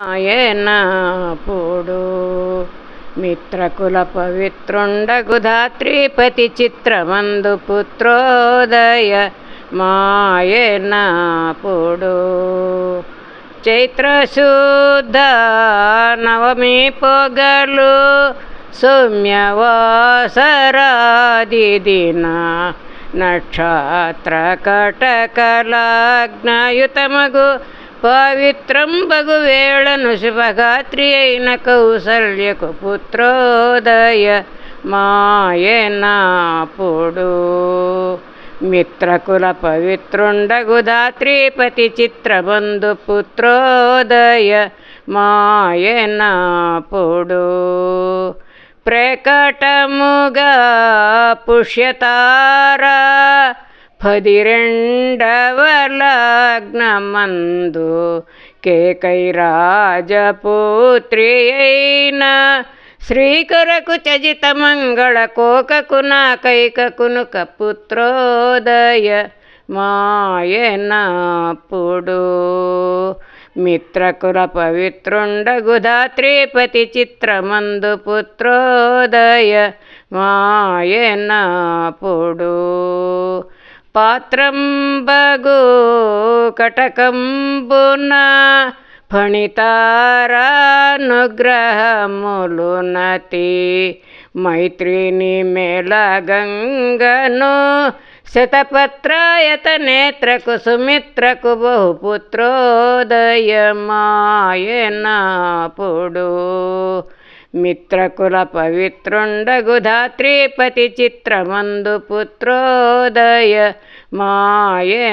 ఆయనప్పుడు మిత్రకుల పవిత్రుండగు ధాత్రిపతి చిత్రమందు పుత్రోదయ మాయనప్పుడు చైత్రశుద్ధ నవమి పొగలు సౌమ్యవాసరాది దిన నక్షత్ర కటకలాగ్నయుతమగు పవిత్రం బగు వేళను శుభగాత్రి అయిన కౌసల్యకు పుత్రోదయ మాయనాపుడు. మిత్రకుల పవిత్రుండగు దాత్రీపతి చిత్రబంధు పుత్రోదయ మాయనాపుడు. ప్రకటముగా పుష్యతారా పదిరెండవ కేకైరాజపుత్రియైన శ్రీకరకు చజిత మంగళ కోకకు నా కైకకును కపుత్రోదయ మాయనప్పుడు. మిత్రకుల పవిత్రుండగు ధాత్రీపతి చిత్రమందు పుత్రోదయ మాయనప్పుడు. పాత్రంబగు కటకంబున ఫణితారానుగ్రహములునతి. మైత్రిని మేళ గంగను శతపత్రాయత నేత్రకు సుమిత్రకు బహుపుత్రోదయమాయనపుడు మిత్రకుల పవిత్రుండగు ధాత్రీపతి చిత్రమందు పుత్రోదయ మాయనాపుడు